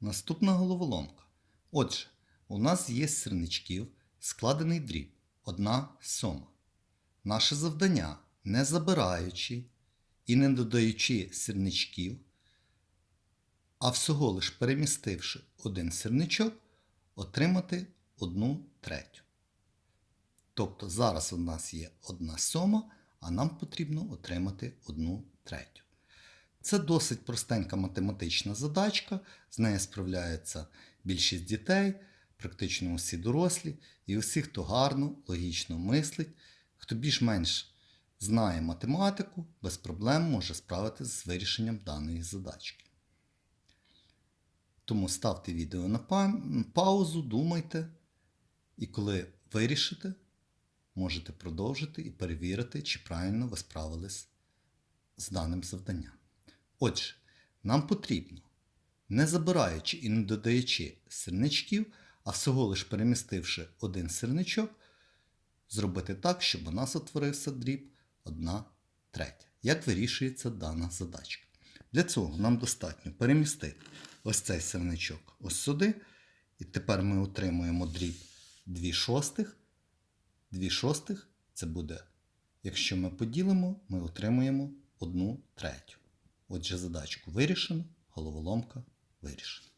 Наступна головоломка. Отже, у нас є з сірничків складений дріб 1 сьома. Наше завдання, не забираючи і не додаючи сірничків, а всього лиш перемістивши один сірничок, отримати 1 третю. Тобто зараз у нас є 1 сьома, а нам потрібно отримати 1 третю. Це досить простенька математична задачка, з нею справляється більшість дітей, практично усі дорослі, і усі, хто гарно, логічно мислить, хто більш-менш знає математику, без проблем може справитися з вирішенням даної задачки. Тому ставте відео на паузу, думайте, і коли вирішите, можете продовжити і перевірити, чи правильно ви справились з даним завданням. Отже, нам потрібно, не забираючи і не додаючи сирничків, а всього лиш перемістивши один сирничок, зробити так, щоб у нас утворився дріб 1 третя. Як вирішується дана задачка? Для цього нам достатньо перемістити ось цей сирничок ось сюди. І тепер ми отримуємо дріб 2 шостих. 2 шостих це буде, якщо ми поділимо, ми отримуємо 1 третю. Отже, задачку вирішено, головоломка вирішена.